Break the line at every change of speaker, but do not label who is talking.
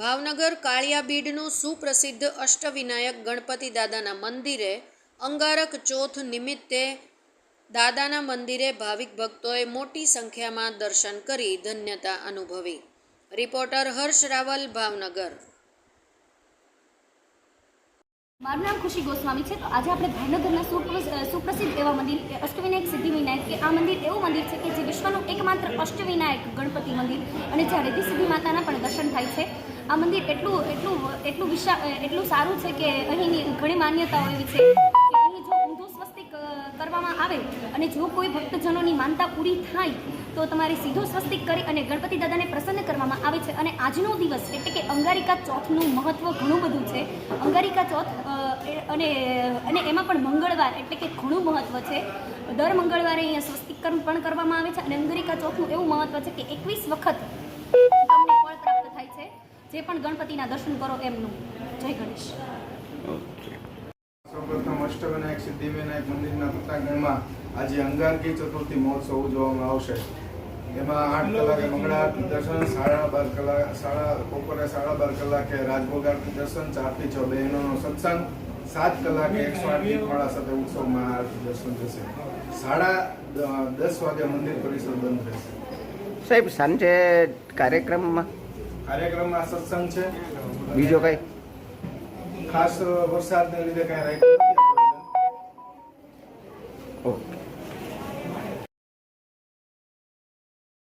ભાવનગર કાળિયાબીડનું સુપ્રસિદ્ધ અષ્ટવિનાયક ગણપતિ દાદાના મંદિરે અંગારક ચોથ નિમિત્તે દાદાના મંદિરે ભાવિક ભક્તોએ મોટી સંખ્યામાં દર્શન કરી ધન્યતા અનુભવી. રિપોર્ટર હર્ષ રાવલ, ભાવનગર.
મારું નામ ખુશી ગોસ્વામી છે. તો આજે આપણે ભાવનગરના સુપ્ર- સુપ્રસિદ્ધ એવા મંદિર અષ્ટવિનાયક સિદ્ધિવિનાયક કે આ મંદિર એવું મંદિર છે કે જે વિશ્વનું એકમાત્ર અષ્ટવિનાયક ગણપતિ મંદિર અને જ્યાં રેતી સિદ્ધિ માતાના પણ દર્શન થાય છે. આ મંદિર એટલું એટલું એટલું વિશા એટલું સારું છે કે અહીંની ઘણી માન્યતાઓ એવી છે કે અહીં જો ઊંધું સ્વસ્તિક કરવામાં આવે અને જો કોઈ ભક્તજનોની માનતા પૂરી થાય તો તમારે સીધો સ્વસ્તિક કરી અને ગણપતિ દાદાને પ્રસન્ન કરવામાં આવે છે અને આજનો દિવસ એટલે કે અંગારિકા ચોથનું મહત્ત્વ ઘણું બધું છે. અંગારિકા ચોથ અને અને એમાં પણ મંગળવાર એટલે કે ઘણું મહત્ત્વ છે. દર મંગળવારે અહીંયા સ્વસ્તિકરણ પણ કરવામાં આવે છે અને અંગારિકા ચોથનું એવું મહત્વ છે કે એકવીસ વખત તમને ફળ પ્રાપ્ત થાય છે. જે પણ ગણપતિના દર્શન કરો એમનું. જય ગણેશ.
અષ્ટવિનાયક સિદ્ધિવિનાયક મંદિરના પ્રતાગણમાં આજે અંગારકી ચતુર્થી મહોત્સવ ઉજવવામાં આવશે. એમાં આઠ કલાકે મંગળાઆરતી દર્શન સાડા બાર કલાક સાડા બપોરે સાડા બાર કલાકે રાજભોગ આરતી દર્શન ચારથી છ બહેનોનો સત્સંગ સાત કલાકે એકસો આઠ દીપમાળા સાથે ઉત્સવમાં આરતી દર્શન થશે. સાડા દસ વાગે મંદિર પરિસર બંધ રહેશે
સાહેબ સાંજે કાર્યક્રમમાં?
કાર્યક્રમમાં સત્સંગ છે.
બીજો કઈ?
ખાસ વરસાદને લીધે કાંઈ રાખ્યું
Oh.